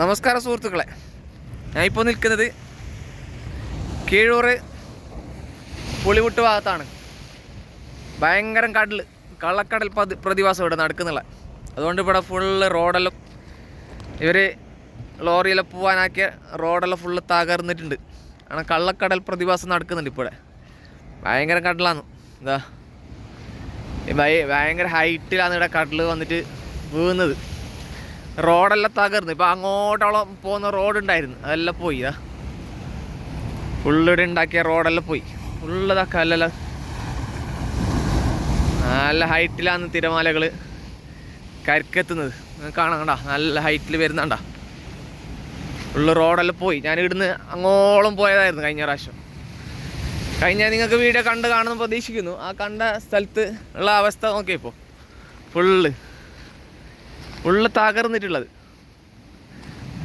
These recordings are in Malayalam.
നമസ്കാരം സുഹൃത്തുക്കളെ. ഞാൻ ഇപ്പോൾ നിൽക്കുന്നത് കീഴൂറ് പുളിമുട്ട് ഭാഗത്താണ്. ഭയങ്കര കടൽ കള്ളക്കടൽ പതി പ്രതിഭാസം ഇവിടെ നടക്കുന്നില്ല. അതുകൊണ്ട് ഇവിടെ ഫുള്ള് റോഡെല്ലാം ഇവർ ലോറിയിലെ പോവാനാക്കിയ റോഡെല്ലാം ഫുള്ള് തകർന്നിട്ടുണ്ട്. ആണ് കള്ളക്കടൽ പ്രതിഭാസം നടക്കുന്നുണ്ട് ഇപ്പോൾ ഭയങ്കര കടലാണ് എന്താ ഭയങ്കര ഹൈറ്റിലാണ് ഇവിടെ കടൽ വന്നിട്ട് വീഴുന്നത് റോഡെല്ലാം തകർന്നു. ഇപ്പം അങ്ങോട്ടോളം പോകുന്ന റോഡ് ഉണ്ടായിരുന്നു അതെല്ലാം പോയി. ഇതാ ഫുള്ള് ഇവിടെ ഉണ്ടാക്കിയ റോഡെല്ലാം പോയി. ഫുള്ള് കല്ലെല്ലാം. നല്ല ഹൈറ്റിലാണ് തിരമാലകൾ കാണാം കണ്ടാ. നല്ല ഹൈറ്റിൽ വരുന്നണ്ട ഫുള്ള് റോഡെല്ലാം പോയി. ഞാൻ ഇവിടുന്ന് അങ്ങോളം പോയതായിരുന്നു കഴിഞ്ഞ പ്രാവശ്യം. കഴിഞ്ഞ നിങ്ങൾക്ക് വീഡിയോ കണ്ട് കാണുമെന്ന് പ്രതീക്ഷിക്കുന്നു. ആ കണ്ട സ്ഥലത്ത് ഉള്ള അവസ്ഥ നോക്കിയപ്പോൾ ഫുള്ള്. ഫുള്ള് തകർന്നിട്ടുള്ളത്.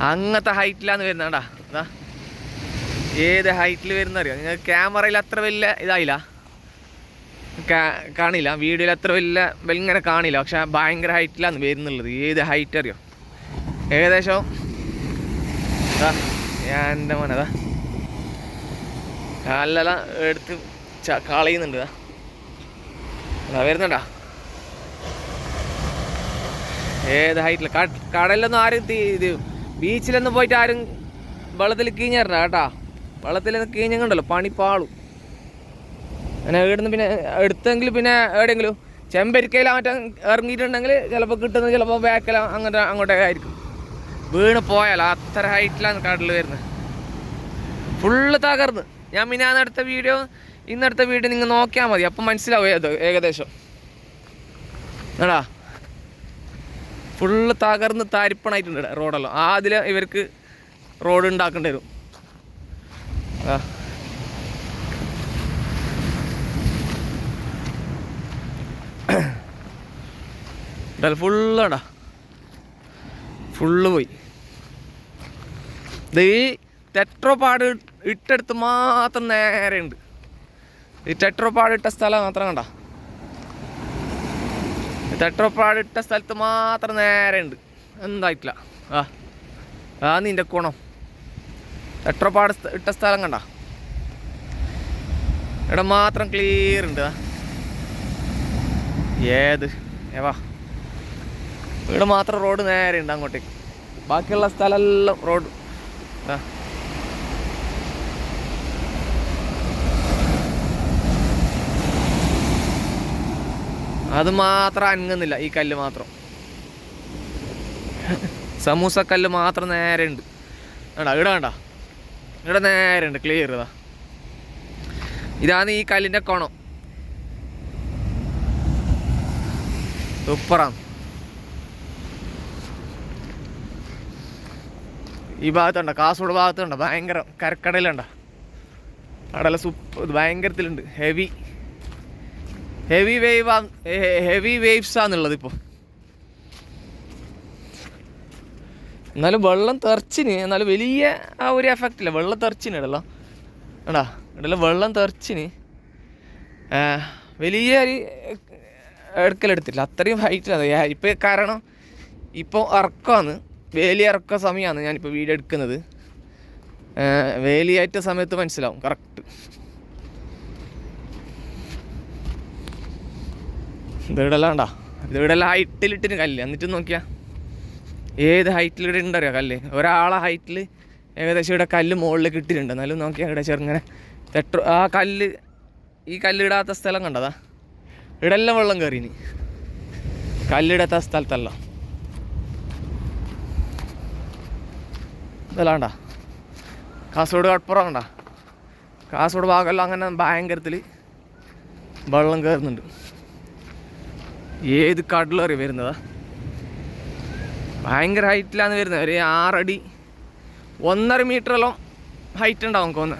അങ്ങനത്തെ ഹൈറ്റിലാണ് വരുന്നതാണ്ടാ അതാ ഏത് ഹൈറ്റിൽ വരുന്ന അറിയാം നിങ്ങൾ ക്യാമറയിൽ അത്ര വലിയ ഇതായില്ല. കാണില്ല. വീഡിയോയിൽ അത്ര വലിയ ഇങ്ങനെ കാണില്ല. പക്ഷെ ഭയങ്കര ഹൈറ്റിലാണ് വരുന്നുള്ളത്. ഏത് ഹൈറ്റ് അറിയോ? ഏകദേശം. ഞാൻ എന്റെ മോനതാ കാലിലെല്ലാം എടുത്ത് കളയുന്നുണ്ട്. അതാ വരുന്നുണ്ടാ? ഏത് ഹൈറ്റിൽ കടലിലൊന്നും ആരും ഇത് ബീച്ചിലൊന്നും പോയിട്ട് ആരും വെള്ളത്തിൽ കീഞ്ഞേറണ്ട കേട്ടാ. വെള്ളത്തിൽ കീഞ്ഞുണ്ടല്ലോ പണി പാളും അങ്ങനെ ഇവിടുന്ന് പിന്നെ എടുത്തെങ്കിൽ പിന്നെ എവിടെയെങ്കിലും ചെമ്പരിക്കയിൽ മറ്റേ ഇറങ്ങിയിട്ടുണ്ടെങ്കിൽ ചിലപ്പോൾ കിട്ടുന്നത് ചിലപ്പോൾ ബാക്കിൽ അങ്ങനെ അങ്ങോട്ടേ ആയിരിക്കും. വീണ് പോയാൽ അത്ര ഹൈറ്റിലാണ് കടൽ വരുന്നത്. ഫുള്ള് തകർന്ന്. ഞാൻ പിന്നെ അടുത്ത വീഡിയോ ഇന്നടുത്ത വീഡിയോ നിങ്ങൾ നോക്കിയാൽ മതി. അപ്പം മനസ്സിലാവും ഏകദേശം. എടാ ഫുള്ള് തകർന്ന് താരിപ്പണായിട്ടുണ്ട് ഇവിടെ ആ അതിൽ ഇവർക്ക് റോഡ് ഉണ്ടാക്കേണ്ടി വരും. ആ. ഇവിടെ ഫുള്ളാടാ. ഫുള്ള് പോയി. ഇത് ഈ ടെട്രോപാട് ഇട്ടെടുത്ത് മാത്രം നേരെ ഉണ്ട് ഈ ടെട്രോപാട് ഇട്ട സ്ഥലം മാത്രം കണ്ട. ടെട്രോപാട് ഇട്ട സ്ഥലത്ത് മാത്രം നേരെ ഉണ്ട് എന്തായിട്ടില്ല. ആ ആ നിന്റെ ഗുണം ടെട്രോപാട് സ്ഥ- ഇട്ട സ്ഥലം കണ്ട. ഇവിടെ മാത്രം ക്ലിയർ ഉണ്ട്. ഏത്? ഏവാ ഇവിടെ മാത്രം റോഡ് നേരെ ഉണ്ട് അങ്ങോട്ടേക്ക്. ബാക്കിയുള്ള സ്ഥലമെല്ലാം റോഡ് ആ. അത് മാത്രം അനങ്ങുന്നില്ല ഈ കല്ല് മാത്രം. സമൂസ കല്ല് മാത്രം നേരെ ഉണ്ട്. വേണ്ട ഇവിടെ വേണ്ട. ഇവിടെ നേരെ ഉണ്ട് ക്ലിയർ ഇതാ. ഇതാണ് ഈ കല്ലിന്റെ കോണം. സൂപ്പറാണ് ഈ ഭാഗത്തുണ്ട കാസർഗോഡ് ഭാഗത്തുണ്ട് ഭയങ്കര കരക്കടലുണ്ട്. കടല സൂപ്പ് ഭയങ്കരത്തിലുണ്ട് heavy heavy wave heavy waves ആണുള്ളത് ഇപ്പോൾ എന്നാലും വെള്ളം തെറിച്ചിന് എന്നാലും വലിയ ആ ഒരു എഫക്റ്റ് ഇല്ല. വെള്ളം തെറിച്ചിന് ഇടല്ലോ. എടാ ഇടല്ലോ വെള്ളം തെറിച്ചിന്. വലിയ ഒരു എടുക്കലെടുത്തില്ല അത്രയും ഹൈറ്റിലാണ് ഇപ്പം കാരണം ഇപ്പോൾ ഇറക്കമാണ്. വേലി ഇറക്ക സമയമാണ് ഞാനിപ്പോൾ വീഡിയോ എടുക്കുന്നത്. വേലിയായിട്ട സമയത്ത് മനസ്സിലാവും. കറക്റ്റ് ഇതിവിടെല്ലാണ്ടാ ഹൈറ്റിൽ ഹൈറ്റിലിട്ടിന് കല്ല്. എന്നിട്ട് നോക്കിയാ. ഏത് ഹൈറ്റിൽ ഇവിടെ ഉണ്ടറിയോ കല്ല്? ഒരാളെ ഹൈറ്റിൽ ഏകദേശം ഇവിടെ കല്ല് മുകളിൽ കിട്ടിയിട്ടുണ്ട്. എന്നാലും നോക്കിയാൽ ഇവിടെ ചെറുങ്ങനെ തെട്ട ആ കല്ല് ഈ കല്ലിടാത്ത സ്ഥലം കണ്ടതാ. ഇവിടെ എല്ലാം വെള്ളം കയറിനി കല്ലിടാത്ത സ്ഥലത്തല്ല. ഇതല്ലാണ്ടാ കാസർഗോഡ് കടപ്പുറം കണ്ടാ കാസർഗോഡ് ഭാഗമെല്ലാം അങ്ങനെ ഭയങ്കരത്തിൽ വെള്ളം കയറുന്നുണ്ട് ഏത് കടലറി വരുന്നതാ. ഭയങ്കര ഹൈറ്റിലാണ് വരുന്നത്. ഒരു ആറടി ഒന്നര മീറ്ററോളം ഹൈറ്റ് ഉണ്ടാവും കോന്ന്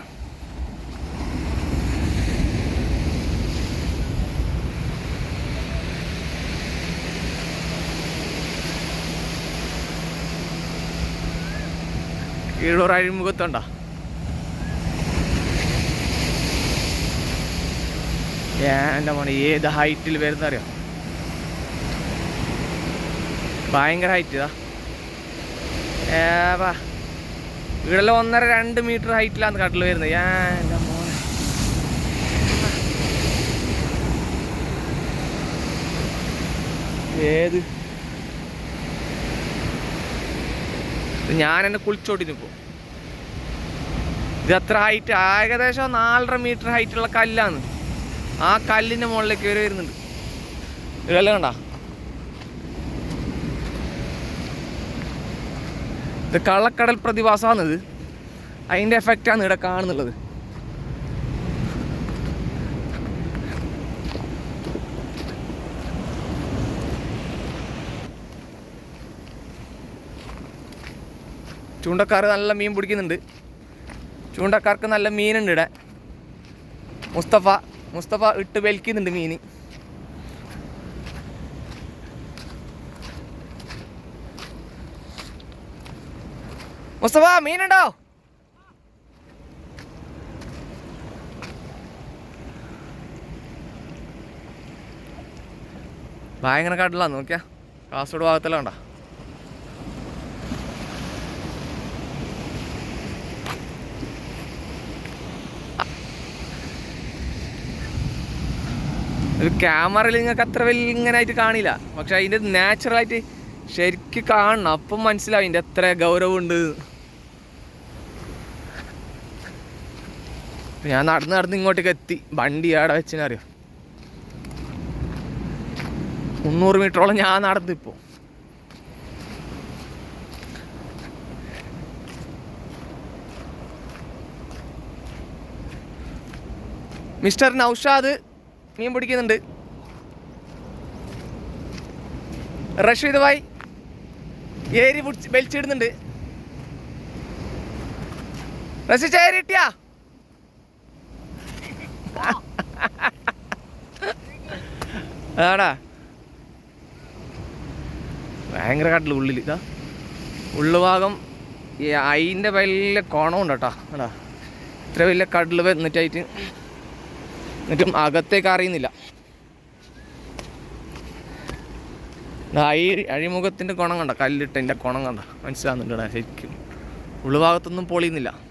കീഴൂർ അഴിമുഖത്തുണ്ടോ? എന്റെ മോനെ ഏത് ഹൈറ്റിൽ വരുന്ന അറിയാം ഭയങ്കര ഹൈറ്റ് ഇതാ ഏവാ ഇവിടെല്ലാം ഒന്നര രണ്ട് മീറ്റർ ഹൈറ്റിലാണ് കടൽ വരുന്നത്. ഞാൻ എന്റെ മോനെ. ഏത്? ഞാൻ എന്നെ കുളിച്ചോട്ടിന് ഇപ്പോൾ ഇത് അത്ര ഹൈറ്റ് ഏകദേശം നാലര മീറ്റർ ഹൈറ്റുള്ള കല്ലാണ് ആ കല്ലിന്റെ മുകളിലേക്ക് വരെ വരുന്നുണ്ട്. ഇതെല്ലാം കണ്ട? ഇത് കള്ളക്കടൽ പ്രതിഭാസമാണ് ഇത് അതിന്റെ എഫക്റ്റാണ് ഇവിടെ കാണുന്നുള്ളത്. ചൂണ്ടക്കാർ നല്ല മീൻ പിടിക്കുന്നുണ്ട്. ചൂണ്ടക്കാർക്ക് നല്ല മീനുണ്ട് ഇവിടെ. മുസ്തഫ മുസ്തഫ ഇട്ട് വലിക്കുന്നുണ്ട് മീൻ. മുസ്തഫ മീനുണ്ടോ? ഭയങ്കര കാട്ടില്ല നോക്കിയാ. കാസർഗോഡ് ഭാഗത്തെല്ലാം ഉണ്ടോ ഒരു ക്യാമറയിൽ നിങ്ങൾക്ക് അത്ര വലിയ ഇങ്ങനായിട്ട് കാണില്ല. പക്ഷെ അതിന്റെ നാച്ചുറലായിട്ട് ശരിക്കും കാണണം. അപ്പം മനസ്സിലാവും ഇതിന്റെ എത്ര ഗൗരവമുണ്ട്. ഞാൻ നടന്ന് നടന്ന് ഇങ്ങോട്ടേക്ക് എത്തി. വണ്ടി ആടെ വെച്ചിനറിയോ മുന്നൂറ് മീറ്ററോളം ഞാൻ നടന്നു ഇപ്പോൾ മിസ്റ്റർ നൗഷാദ് മീൻ പിടിക്കുന്നുണ്ട്. റഷീദ് ഭായ് ഏരി വലിച്ചിടുന്നുണ്ട്. റഷീദ് ഏരി കിട്ടിയാ? ആടാ. ഭയങ്കര കാട്ടിൽ ഉള്ളിൽ ഇതാ. ഉള്ളുഭാഗം ഈ അയിന്റെ വലിയ കോണമുണ്ട് കേട്ടോ. എടാ ഇത്ര വലിയ കടൽ വന്നിട്ടായിട്ട് എന്നിട്ടും അകത്തേക്ക് അറിയുന്നില്ല. അഴി അഴിമുഖത്തിന്റെ കുണം കണ്ട? കല്ലിട്ടതിന്റെ കുണം കണ്ട? മനസ്സിലാകുന്നുണ്ട് ശരിക്കും. ഉള്ളുഭാഗത്തൊന്നും പൊളിയുന്നില്ല.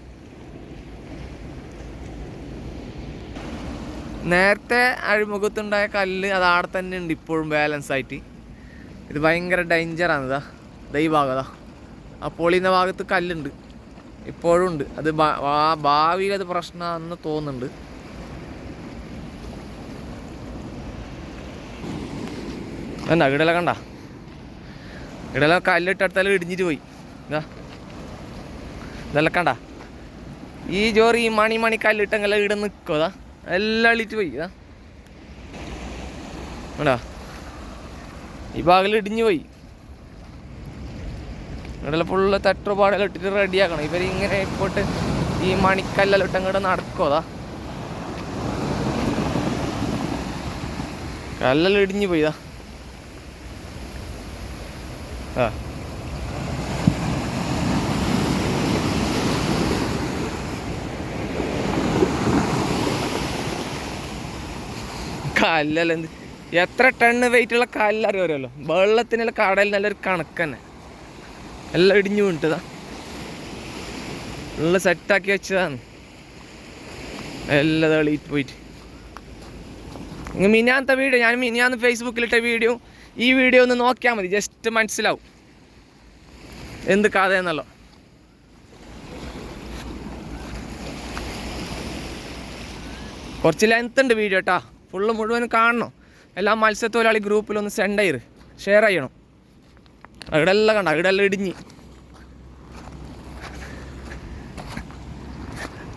നേരത്തെ അഴിമുഖത്തുണ്ടായ കല്ല് അത് ആടെ തന്നെ ഉണ്ട് ഇപ്പോഴും ബാലൻസ് ആയിട്ട്. ഇത് ഭയങ്കര ഡേഞ്ചറാണ് ഇതാ ദൈവാഗതാ ആ പൊളിയുന്ന ഭാഗത്ത് കല്ലുണ്ട്. ഇപ്പോഴും ഉണ്ട്. അത് ഭാവിയിൽ അത് പ്രശ്നമാണെന്ന് തോന്നുന്നുണ്ട്. എന്താ ഇടല കണ്ട. ഇടല കല്ലിട്ടടുത്താലും ഇടിഞ്ഞിട്ട് പോയി. ഇതാ ഇതെല്ലാം കണ്ട. ഈ ജോറി ഈ മണി മണി കല്ലിട്ടെങ്കിലും ഇവിടെ നിൽക്കോ അതാ എല്ലാം അള്ളിട്ട് പോയി. ഇതാ. ഈ ഭാഗം ഇടിഞ്ഞു പോയി. ഇവിടെ ഫുള്ള് തട്ടുപാടെല്ലാം ഇട്ടിട്ട് റെഡിയാക്കണം ഇവർ ഇങ്ങനെ ഇപ്പോട്ട് ഈ മണിക്കല്ലെല്ലാം ഇട്ട് അങ്ങോട്ട് നടക്കോതാ കല്ലെല്ലാം ഇടിഞ്ഞു പോയിതാ ആ. കല്ലല്ല. എന്ത് എത്ര ടണ്ണ് വെയിറ്റ് ഉള്ള കല്ല് അറിയാമല്ലോ വെള്ളത്തിനുള്ള കടൽ നല്ലൊരു കണക്ക് തന്നെ എല്ലാം ഇടിഞ്ഞു വീണിട്ടതാ. ഉള്ള സെറ്റാക്കി വെച്ചതാണ്. എല്ലാം തെളിയിട്ട് പോയിട്ട്. മിനിയാന്നത്തെ വീഡിയോ ഞാൻ മിനിയാന്ന് ഫേസ്ബുക്കിലിട്ട വീഡിയോ ഈ വീഡിയോ ഒന്ന് നോക്കിയാൽ മതി. ജസ്റ്റ് മനസ്സിലാവും. എന്ത് കഥ എന്നല്ലോ കുറച്ച് ലെങ്ത് ഉണ്ട് വീഡിയോ കേട്ടാ ഫുള്ള് മുഴുവൻ കാണണം. എല്ലാ മത്സ്യത്തൊഴിലാളി ഗ്രൂപ്പിലൊന്ന് സെൻഡ് ചെയ്ത് ഷെയർ ചെയ്യണം. അവിടെ എല്ലാം കണ്ട? അവിടെ എല്ലാം ഇടിഞ്ഞ്.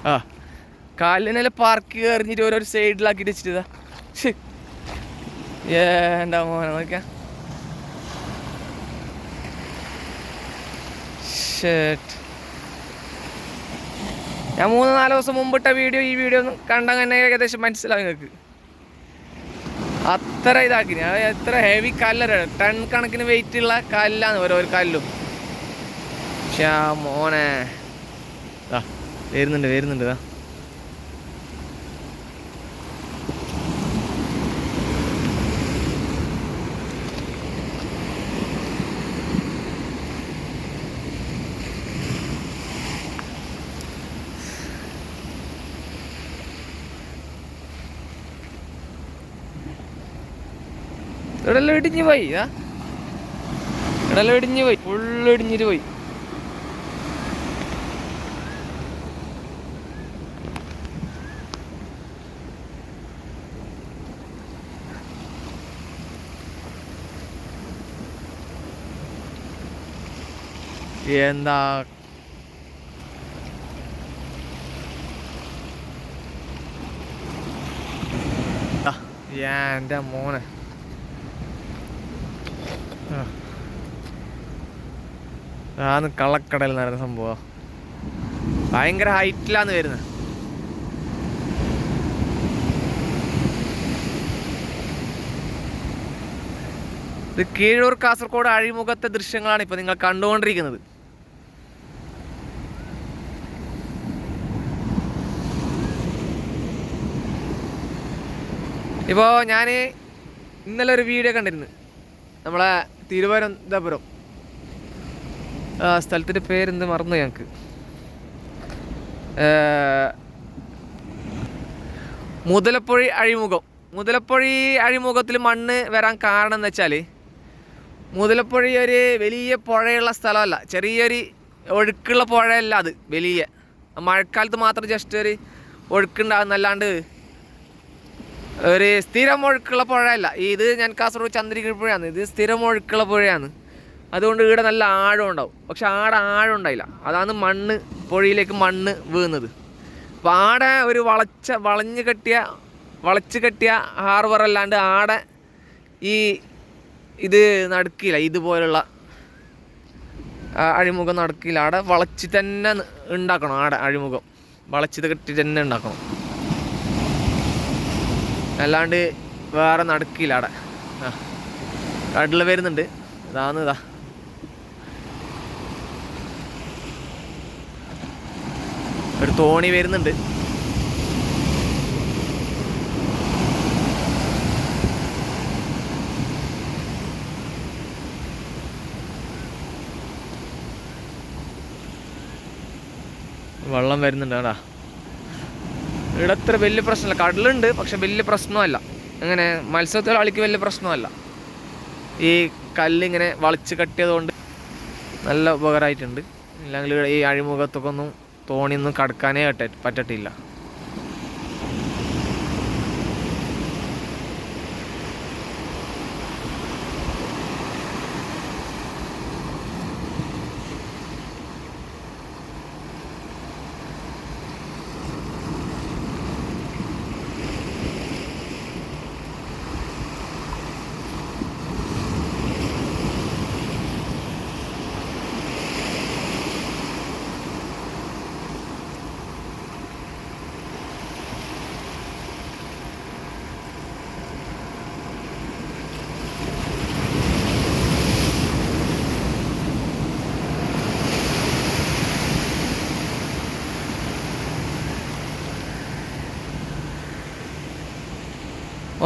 ആ. കാലിനെല്ലാം പാർക്ക് എറിഞ്ഞിട്ട് ഓരോ സൈഡിലാക്കിയിട്ട് വെച്ചിട്ട് ശ്ശേ. ഏന്റെ മോനെ നോക്കാം ഞാൻ മൂന്ന് നാല് ദിവസം മുമ്പിട്ട വീഡിയോ ഈ വീഡിയോ ഒന്ന് കണ്ടങ്ങനെ ഏകദേശം മനസ്സിലാവും നിങ്ങൾക്ക് അത്ര ഇതാക്കി. ഞാൻ എത്ര ഹെവി കല്ലരാണ് ടൺ കണക്കിന് വെയിറ്റ് ഉള്ള കല്ലാണ് ഓരോ കല്ലും. പക്ഷേ മോനെ. വരുന്നുണ്ട് വരുന്നുണ്ട് വരുന്നുണ്ട് ദാ ഇവിടെല്ലാം ഇടിഞ്ഞു പോയി. ഇതാ. ഇവിടെല്ലാം ഇടിഞ്ഞു പോയി. ഫുള്ള് ഇടിഞ്ഞിട്ട് പോയി. എന്താ? ആ, എന്റെ മോനെ. അതാണ് കള്ളക്കടൽ നടന്ന സംഭവം. ഭയങ്കര ഹൈറ്റിലാന്ന് വരുന്നത് ഇത് കീഴൂർ കാസർഗോഡ് അഴിമുഖത്തെ ദൃശ്യങ്ങളാണ് ഇപ്പൊ നിങ്ങൾ കണ്ടുകൊണ്ടിരിക്കുന്നത്. ഇപ്പോൾ ഞാൻ ഇന്നലെ ഒരു വീഡിയോ കണ്ടിരുന്നു. നമ്മളെ തിരുവനന്തപുരം. ആ സ്ഥലത്തിന്റെ പേരെന്ത് മറന്നു ഞങ്ങൾക്ക് മുതലപ്പൊഴി അഴിമുഖം. മുതലപ്പൊഴി അഴിമുഖത്തിൽ മണ്ണ് വരാൻ കാരണം എന്ന് വെച്ചാൽ മുതലപ്പൊഴി ഒരു വലിയ പുഴയുള്ള സ്ഥലമല്ല. ചെറിയൊരു ഒഴുക്കുള്ള പുഴയല്ല അത് വലിയ. മഴക്കാലത്ത് മാത്രം ജസ്റ്റ് ഒരു ഒഴുക്കുണ്ടാകുന്നല്ലാണ്ട് ഒരു സ്ഥിരം ഒഴുക്കുള്ള പുഴയല്ല. ഇത് ഞാൻ കാസർഗോഡ് ചന്ദ്രിക പുഴയാണ്. ഇത് സ്ഥിരം ഒഴുക്കുള്ള പുഴയാണ്. അതുകൊണ്ട് ഇവിടെ നല്ല ആഴം ഉണ്ടാവും. പക്ഷെ ആടെ ആഴം ഉണ്ടായില്ല. അതാണ് മണ്ണ് പുഴയിലേക്ക് മണ്ണ് വീഴുന്നത് അപ്പോൾ ആടെ ഒരു വളച്ച വളഞ്ഞ് കെട്ടിയ വളച്ച് കെട്ടിയ ഹാർബർ അല്ലാണ്ട് ആടെ ഈ ഇത് നടക്കില്ല ഇതുപോലുള്ള അഴിമുഖം നടക്കില്ല ആടെ വളച്ച് തന്നെ ഉണ്ടാക്കണം ആടെ അഴിമുഖം. വളച്ചിത് കെട്ടി തന്നെ ഉണ്ടാക്കണം. അല്ലാണ്ട് വേറെ നടക്കില്ല ആടെ. കടൽ വരുന്നുണ്ട് ഇതാണ് ഇതാ. ഒരു തോണി വരുന്നുണ്ട്. വെള്ളം വരുന്നുണ്ട് കേടാ ഇവിടെ അത്ര വലിയ പ്രശ്നമല്ല. കടലുണ്ട് പക്ഷെ വലിയ പ്രശ്നമല്ല. അങ്ങനെ മത്സ്യത്തൊഴിലാളിക്ക് വലിയ പ്രശ്നമല്ല. ഈ കല്ലിങ്ങനെ വളച്ച് കട്ടിയതുകൊണ്ട് നല്ല ഉപകാരമായിട്ടുണ്ട്. ഇല്ലെങ്കിൽ ഈ അഴിമുഖത്തൊക്കെ ഒന്നും തോണിയൊന്നും കടക്കാനേ പറ്റ പറ്റത്തില്ല.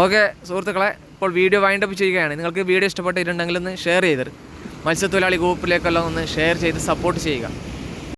ഓക്കെ സുഹൃത്തുക്കളെ ഇപ്പോൾ വീഡിയോ വൈൻഡ് അപ്പ് ചെയ്യുകയാണ്. നിങ്ങൾക്ക് വീഡിയോ ഇഷ്ടപ്പെട്ടിട്ടുണ്ടെങ്കിൽ ഒന്ന് ഷെയർ ചെയ്തത് മത്സ്യത്തൊഴിലാളി ഗ്രൂപ്പിലേക്കെല്ലാം ഒന്ന് ഷെയർ ചെയ്ത് സപ്പോർട്ട് ചെയ്യുക.